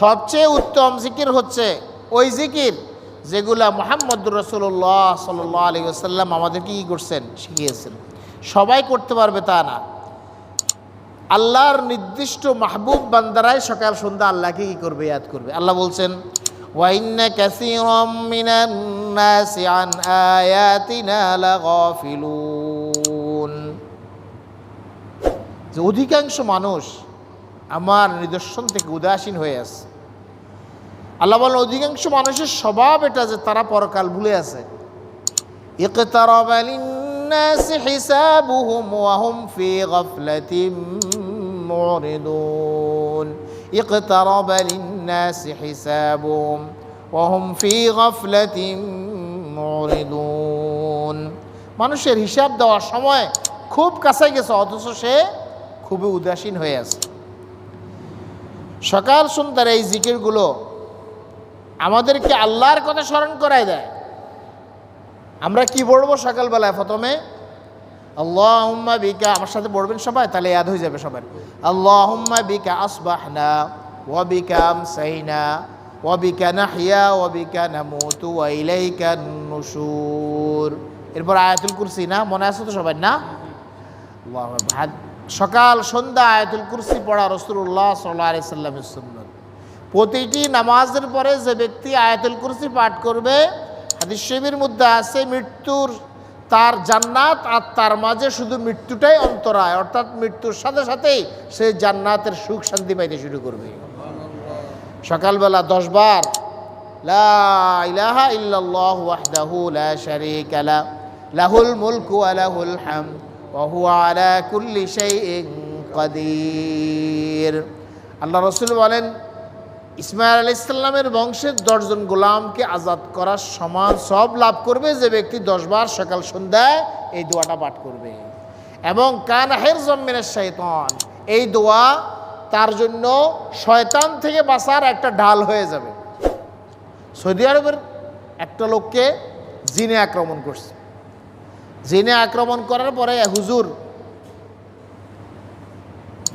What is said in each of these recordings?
সবচেয়ে উত্তম জিকির হচ্ছে ওই জিকির যেগুলা মোহাম্মদ রসুল্লাহ সাল্লাহ আলী আসাল্লাম আমাদেরকে কী করছেন? শিখিয়েছেন। সবাই করতে পারবে তা না। আল্লাহর নির্দিষ্ট মাহবুব বান্দারাই সকাল সন্ধ্যা আল্লাহকে কী করবে, ইয়াদ করবে। আল্লাহ বলছেন যে অধিকাংশ মানুষ আমার নিদর্শন থেকে উদাসীন হয়ে আছে আল্লাহ বলেন অধিকাংশ মানুষের স্বভাব এটা যে তারা পরকাল ভুলে আছে اقترب للناس حسابهم وهم في غفلة معرضون اقترب للناس حسابهم وهم في غفلة معرضون মানুষের হিসাব দেওয়ার সময় খুব কাছে গেছে অথচ সে খুবই উদাসীন হয়ে আছে সকাল সন্ধ্যার এই জিকিরগুলো আমাদেরকে আল্লাহর কথা স্মরণ করাই দেয়। আমরা কি পড়ব সকালবেলায় প্রথমে? আল্লাহুম্মা বিকা, আমার সাথে পড়বেন সবাই? তাহলে ইয়াদ হয়ে যাবে সবার। আল্লাহুম্মা বিকা আসবাহনা, ওয়া বিকা আমসাইনা, ওয়া বিকা নাহইয়া, ওয়া বিকা নামুতু, ওয়া ইলাইকা নুশুর এরপর আয়াতুল কুরসি না? মনে আছে তো সবাই না? আল্লাহু আকবার। সকাল সন্ধ্যা আয়াতুল কুরসি পড়া রসুল্লাহ সাল্লাহ সাল্লামের সুন্নত। প্রতিটি নামাজের পরে যে ব্যক্তি আয়াতুল কুরসি পাঠ করবে, হাদিস শরীফের মধ্যে আছে, মৃত্যুর তার জান্নাত আর তার মাঝে শুধু মৃত্যুটাই অন্তরায় অর্থাৎ মৃত্যুর সাথে সাথেই সে জান্নাতের সুখ শান্তি পাইতে শুরু করবে। সকালবেলা দশ বার লাহুল মুলকু ওয়া লাহুল হামদ। আলা আল্লাহ রসুল বলেন ইসমাইল আলাইহিস সালামের বংশের দশজন গোলামকে আজাদ করার সমান সব লাভ করবে যে ব্যক্তি দশবার সকাল সন্ধ্যায় এই দোয়াটা পাঠ করবে। এবং কান হের জম্মিনের শৈতান এই দোয়া তার জন্য শয়তান থেকে বাঁচার একটা ঢাল হয়ে যাবে। সৌদি আরবের একটা লোককে জিনে আক্রমণ করছে। জিনে আক্রমণ করার পরে হুজুর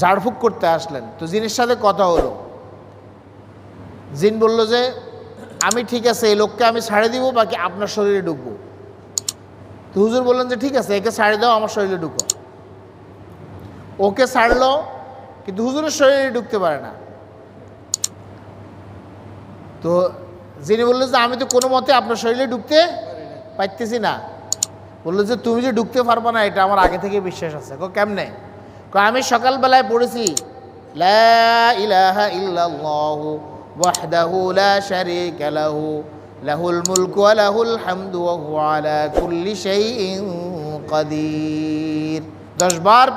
ঝাড়ফুঁক করতে আসলেন। তো জিনের সাথে কথা হলো। জিন বলল যে, আমি ঠিক আছে, এই লোককে আমি ছাড়ে দিব, বাকি আপনার শরীরে ঢুকবো। তো হুজুর বললেন যে, ঠিক আছে, একে ছাড়ে দাও, আমার শরীরে ঢুকো। ওকে ছাড়লো, কিন্তু হুজুরের শরীরে ঢুকতে পারে না। তো যিনি বললেন যে, আমি তো কোনো মতে আপনার শরীরে ঢুকতে পারতেছি না। বলল যে, তুমি যে ঢুকতে পারবে না, এটা আমার আগে থেকে বিশ্বাস আছে। কো, কেমনে? কো, আমি সকালবেলায় পড়েছি। লা লা লাহু। লাহুল কুল্লি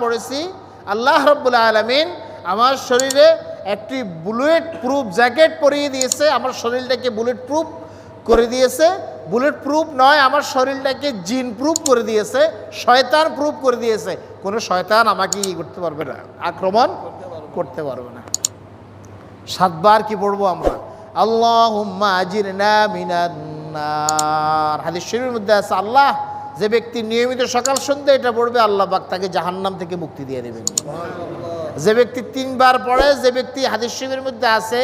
পড়েছি। আল্লাহ রব্বুল আলামিন আমার শরীরে একটি বুলেট প্রুফ জ্যাকেট পরিয়ে দিয়েছে। আমার শরীরটাকে বুলেট প্রুফ করে দিয়েছে। বুলেট প্রুফ নয় আমার শরীরটাকে জিন প্রুফ করে দিয়েছে শয়তান প্রুফ করে দিয়েছে। কোনো শয়তান আমাকে ই করতে পারবে না আক্রমণ করতে পারবে না। সাতবার কি পড়ব আমরা? আল্লাহ আজির হাদিস শরীরের মধ্যে আছে আল্লাহ যে ব্যক্তি নিয়মিত সকাল সন্ধ্যা এটা পড়বে আল্লাহ পাক তাকে জাহান্নাম থেকে মুক্তি দিয়ে দেবেন। যে ব্যক্তি তিনবার পড়ে যে ব্যক্তি হাদিস শরীফের মধ্যে আছে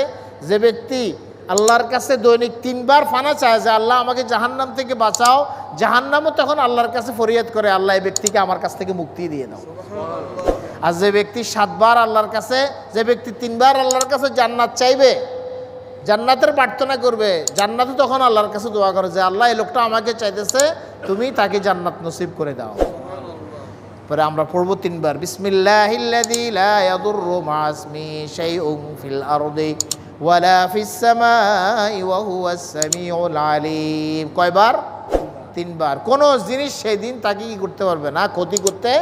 যে ব্যক্তি আল্লাহর কাছে দৈনিক তিনবার ফানা চায় যে, আল্লাহ, আমাকে জাহান্নাম থেকে বাঁচাও। জাহান্নামও তখন আল্লাহর কাছে ফরিয়াদ করে, আল্লাহ, এই ব্যক্তিকে আমার কাছ থেকে মুক্তি দিয়ে দাও। আর যে ব্যক্তি সাতবার আল্লাহর কাছে, যে ব্যক্তি তিনবার আল্লাহর কাছে জান্নাত চাইবে, জান্নাতের প্রার্থনা করবে জান্নাতও তখন আল্লাহর কাছে দোয়া করে যে, আল্লাহ, এই লোকটা আমাকে চাইতেছে, তুমি তাকে জান্নাত নসিব করে দাও। পরে আমরা পড়ব তিনবার, বিসমিল্লাহিল্লাযী লা ওয়ালা ফিস সামাই ওয়া হুয়াস সামিউল আলিম কয়বার? তিনবার। কোন জিনিস সেই দিন তাকে কি করতে পারবে না, ক্ষতি করতে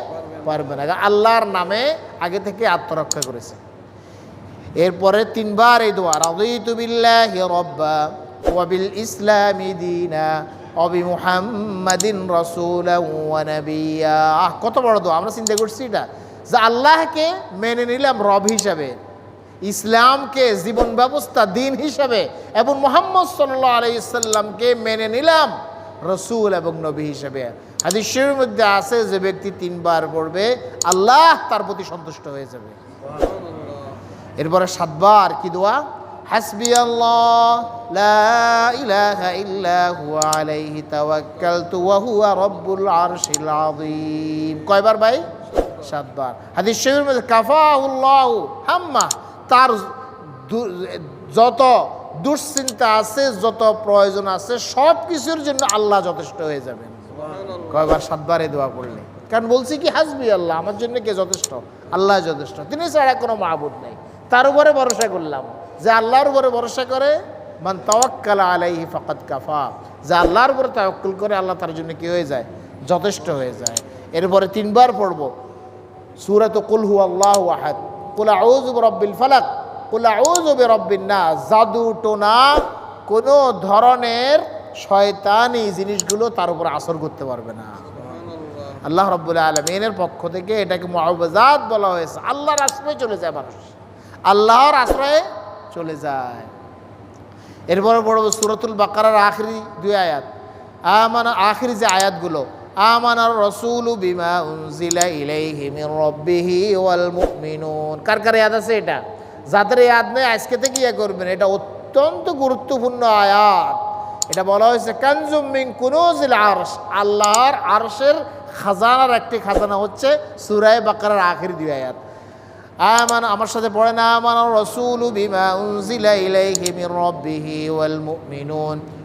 পারবে না। আল্লাহর নামে আগে থেকে আত্মরক্ষা করেছে। এরপরে তিনবার এই দোয়া, রাদিতু বিল্লাহি রাব্বা ওয়া বিল ইসলামি দীনা অবি মুহাম্মাদিন রাসূলা ওয়া আহ, কত বড় দোয়া। আমরা চিন্তা করছি এটা, যে আল্লাহকে মেনে নিলাম রব হিসাবে। ইসলামকে জীবন ব্যবস্থা দিন হিসাবে এবং মোহাম্মদ সাল্লাহ আলাইসাল্লামকে মেনে নিলাম রসুল এবং নবী হিসাবে। হাদিসের মধ্যে আছে যে ব্যক্তি তিনবার পড়বে, আল্লাহ তার প্রতি সন্তুষ্ট হয়ে যাবে। এরপরে সাতবার কি দোয়া? হাসবি আল্লাহ লা কয়বার ভাই? সাতবার। হাদিস শরীফের মধ্যে কাফাহুল্লাহ হাম্মা। তার যত দুশ্চিন্তা আছে যত প্রয়োজন আছে সব কিছুর জন্য আল্লাহ যথেষ্ট হয়ে যাবেন। কয়বার সাতবারে দোয়া করলে। কারণ বলছি কি হাসবি আল্লাহ আমার জন্য কে যথেষ্ট? আল্লাহ যথেষ্ট। তিনি ছাড়া কোনো মাহবুদ নেই। তার উপরে ভরসা করলাম। যে আল্লাহর উপরে ভরসা করে মান তাওয়াক্কাল আলাইহি ফাকাদ কাফা। যে আল্লাহর উপরে তাওয়াক্কুল করে আল্লাহ তার জন্য কি হয়ে যায়? যথেষ্ট হয়ে যায়। এরপরে তিনবার পড়ব। সুরাত কুল হু আল্লাহ আহাদ। কুল আউযু বিরাব্বিল ফালাক কুল আউযু বিরাব্বিন নাস। জাদু টোনা কোনো ধরনের শয়তানি জিনিসগুলো তার উপর আসর করতে পারবে না। আল্লাহ রব্বুল আলমিনের পক্ষ থেকে এটাকে মহাবাজাত বলা হয়েছে। আল্লাহর আশ্রয়ে চলে যায় মানুষ। আল্লাহর আশ্রয়ে চলে যায়। এরপরে পড়ব সুরতুল বাকারার আখরি দুই আয়াত। আমান আখরি যে আয়াতগুলো আমানার রসুলু বিমা উনজিলা ইলাইহি মির রব্বিহি ওয়াল মুমিনুন। কার কার ইয়াদ আছে এটা? যাদের ইয়াদ নেই, আজকে থেকে ইয়া করবেন। এটা অত্যন্ত গুরুত্বপূর্ণ আয়াত। এটা বলা হয়েছে, কানজুম মিন কুনুজিল আরশ। আল্লাহর আরশের খাজানার একটি খাজানা হচ্ছে সুরায় বাকারার আখের দুই আয়াত। আমান, আমার সাথে পড়ে না আমান রসুল বিমা উনজিলা ইলাইহি মির রব্বিহি ওয়াল মুমিনুন।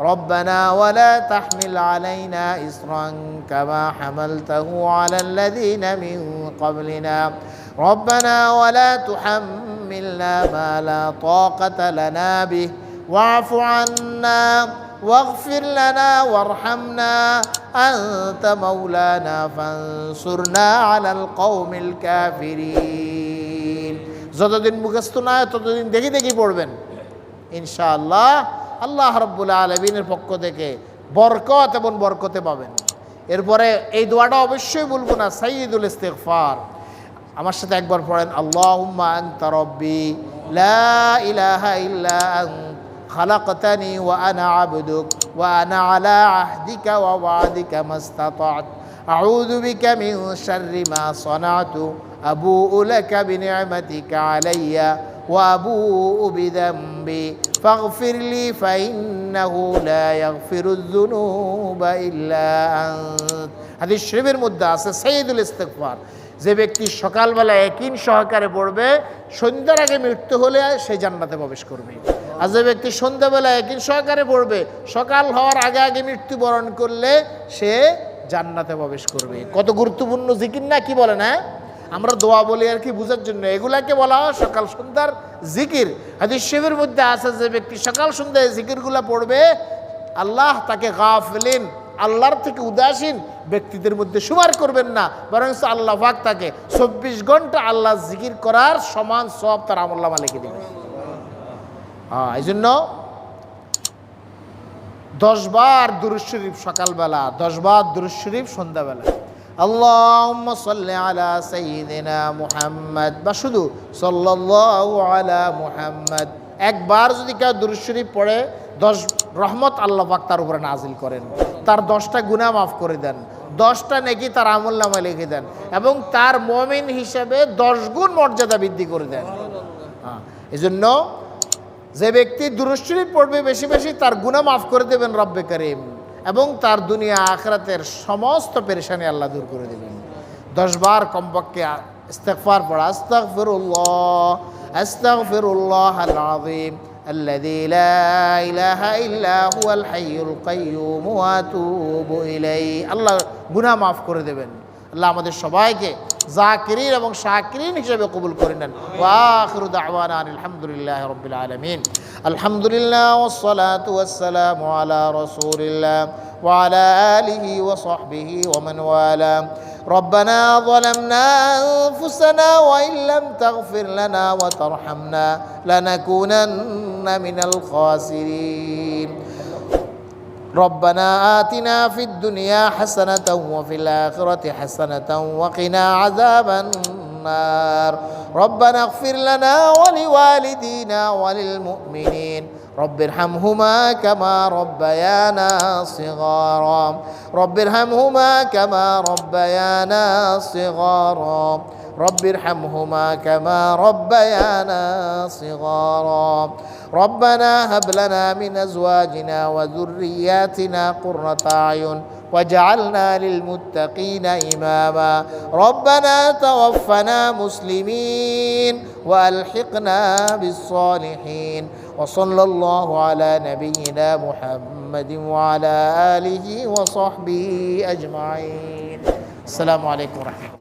ربنا ولا تحمل علينا إصرا كما حملته على الذين من قبلنا ربنا ولا تحملنا ما لا طاقة لنا به واعف عنا واغفر لنا وارحمنا أنت مولانا فانصرنا على القوم الكافرين যতদিন মুখস্থ না হয় ততদিন দেখি দেখি পড়বেন ইনশাআল্লাহ আল্লাহ রব্বুল আলমিনের পক্ষ থেকে বরকত এবং বরকতে পাবেন এরপরে এই দোয়াটা অবশ্যই বলবো না সাইয়দুল ইস্তেগফার আমার সাথে একবার পড়েন আল্লাহুম্মা আনতা রব্বি লা ইলাহা ইল্লা আন্ত خلقتني وأنا عبدك وأنا على عهدك ووعدك ما استطعت أعوذ بك من شر ما صنعت أبوء لك بنعمتك علي وأبوء بذنبي فاغفر لي فإنه لا يغفر الذنوب إلا أنت هذه الشريف মধ্যে আছে সৈয়দুল ইস্তেগফার যে ব্যক্তি সকালবেলা একিন সহকারে পড়বে সন্ধ্যার আগে মৃত্যু হলে সে জান্নাতে প্রবেশ করবে আর যে ব্যক্তি সন্ধ্যাবেলা একিন সহকারে পড়বে সকাল হওয়ার আগে আগে মৃত্যুবরণ করলে সে জান্নাতে প্রবেশ করবে কত গুরুত্বপূর্ণ জিকির না কি বলে না আমরা দোয়া বলি আর কি বুঝার জন্য। এগুলাকে বলা হয় সকাল সন্ধ্যার জিকির। হাদিস শিবের মধ্যে আছে যে ব্যক্তি সকাল সন্ধ্যায় জিকিরগুলা পড়বে, আল্লাহ তাকে গাফলিন, আল্লাহর থেকে উদাসীন ব্যক্তিদের মধ্যে সুমার করবেন না বরং আল্লাহ পাক তাকে চব্বিশ ঘণ্টা আল্লাহ জিকির করার সমান সব তার আমল্লামা লিখে দেবেন। হ্যাঁ এই জন্য দশবার দুরুজ শরীফ সকালবেলা দশবার দুরুজ শরীফ সন্ধ্যাবেলা। সাল্লি আলা বা শুধু আলা একবার যদি কেউ দুরুজ শরীফ পড়ে, দশ রহমত আল্লাহ পাক তার উপরে নাজিল করেন। তার দশটা গুনাহ মাফ করে দেন। দশটা নেকি তার আমল নামে লিখে দেন। এবং তার মমিন হিসেবে দশ গুণ মর্যাদা বৃদ্ধি করে দেন। হ্যাঁ এই জন্য যে ব্যক্তি দুরুশরীফ পড়বে, বেশি বেশি তার গুনাহ মাফ করে দেবেন রব্বে করিম। এবং তার দুনিয়া আখরাতের সমস্ত পেরেশানি আল্লাহ দূর করে দেবেন দশবার কমপক্ষে ইস্তেগফার পড়া আস্তাগফিরুল্লাহ আস্তাগফিরুল্লাহ আল আযীম الذي لا إله إلا هو الحي القيوم وأتوب إليه আল্লাহ গুনাহ মাফ করে দেবেন আল্লাহ আমাদের সবাইকে জাকিরিন এবং শাকিরিন হিসেবে কবুল করে নেন ওয়াখিরু দাওয়ানা আলহামদুলিল্লাহ রাব্বিল আলামিন আলহামদুলিল্লাহ ওয়াসসালাতু ওয়াসসালামু আলা রাসূলিল্লাহ وعلى آله وصحبه ومن والاه ربنا ظلمنا أنفسنا وإن لم تغفر لنا وترحمنا لنكونن من الخاسرين ربنا آتنا في الدنيا حسنة وفي الآخرة حسنة وقنا عذاب النار. ربنا اغفر لنا ولوالدينا وللمؤمنين. رب ارحمهما كما ربيانا صغارا. رب ارحمهما كما ربيانا صغارا. رب ارحمهما كما ربيانا صغارا. ربنا هب لنا من أزواجنا وذرياتنا قرة أعين واجعلنا للمتقين إماما. ربنا توفنا مسلمين وألحقنا بالصالحين. وصلى الله على نبينا محمد وعلى آله وصحبه أجمعين. السلام عليكم ورحمة الله.